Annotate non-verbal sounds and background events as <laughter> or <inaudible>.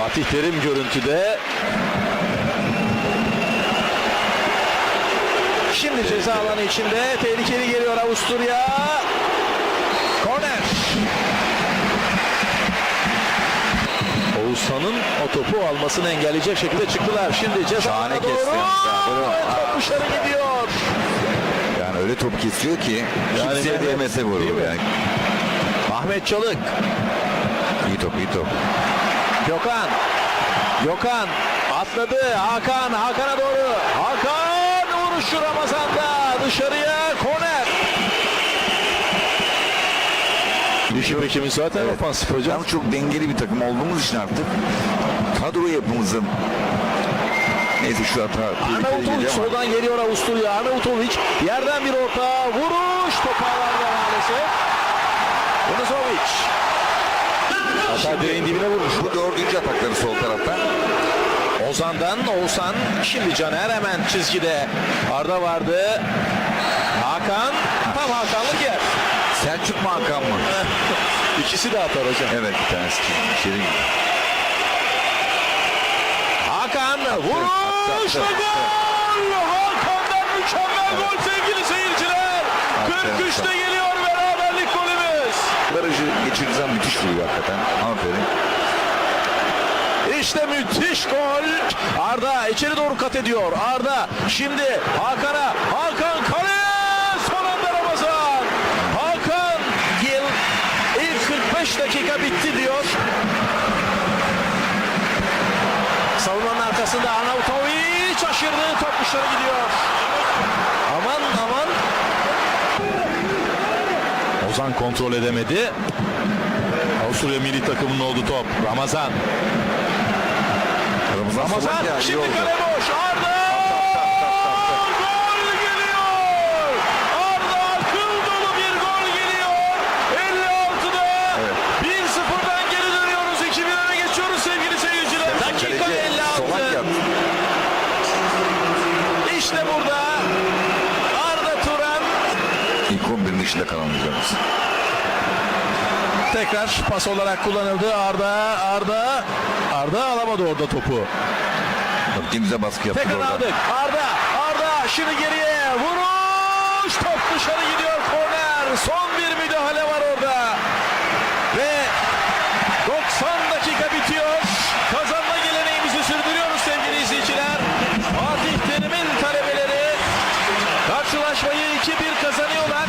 Fatih Terim görüntüde. Şimdi ceza alanı içinde tehlikeli geliyor Avusturya. Korner. Oğuzhan'ın o topu almasını engelleyecek şekilde çıktılar. Şimdi ceza alanına doğru. top dışarı gidiyor. Yani öyle top kesiyor ki Yani kimseye evet, değmese vurur yani. Ahmet Çalık. İyi top iyi top. Gökhan. Gökhan atladı. Hakan. Hakan'a doğru. Hakan vuruşu Ramazan'da. Dışarıya korner. Yeşil bekimiz zaten Evet. ofansif hocam. Yalnız çok dengeli bir takım olduğumuz için artık kadro yapımızın neyse şu hata Arnavutovic soldan geliyor Avusturya. Arnavutovic yerden bir orta vuruş. Top ağlarda maalesef. Bonazovic. Direğin dibine vurmuş. bu dördüncü atakları sol taraftan. Ozan'dan Oğuzhan şimdi Caner hemen çizgide. Arda vardı. Hakan. Tam Hakanlık yer Selçuk mu Hakan mı? <laughs> İkisi de atar hocam. Evet bir tanesi girdi. Hakan vuruş ve gol! Hakan'dan mükemmel gol sevgili seyirciler. 43'te geliyor beraberlik golümüz Barajı geçirdiği zaman müthiş vuruyor hakikaten. Aferin. İşte müthiş gol. Arda içeri doğru kat ediyor. Arda şimdi Hakan'a. Hakan kale! Son anda Ramazan. Hakan Gil ilk 45 dakika bitti diyor. Savunmanın arkasında Arnautovic aşırdı. Top dışarı gidiyor. Aman aman Ozan kontrol edemedi Avusturya milli takımının oldu top Ramazan Ramazan, Ramazan şimdi kale boş. Arda! Gol geliyor. Arda akıl dolu bir gol geliyor. 56'da Evet. 1-0'dan geri dönüyoruz. 2-1 öne geçiyoruz sevgili seyirciler. Dakika Kaleci Solak 56. yaptı. İşte burada Arda Turan İlk 11'in dışında kalan hocamız. tekrar pas olarak kullanıldı. Arda Arda Arda alamadı orada topu. Denize baskı yaptı Tekrar orada. aldık. Arda, Arda şimdi geriye vuruş. Top dışarı gidiyor. Yarışmayı 2-1 kazanıyorlar.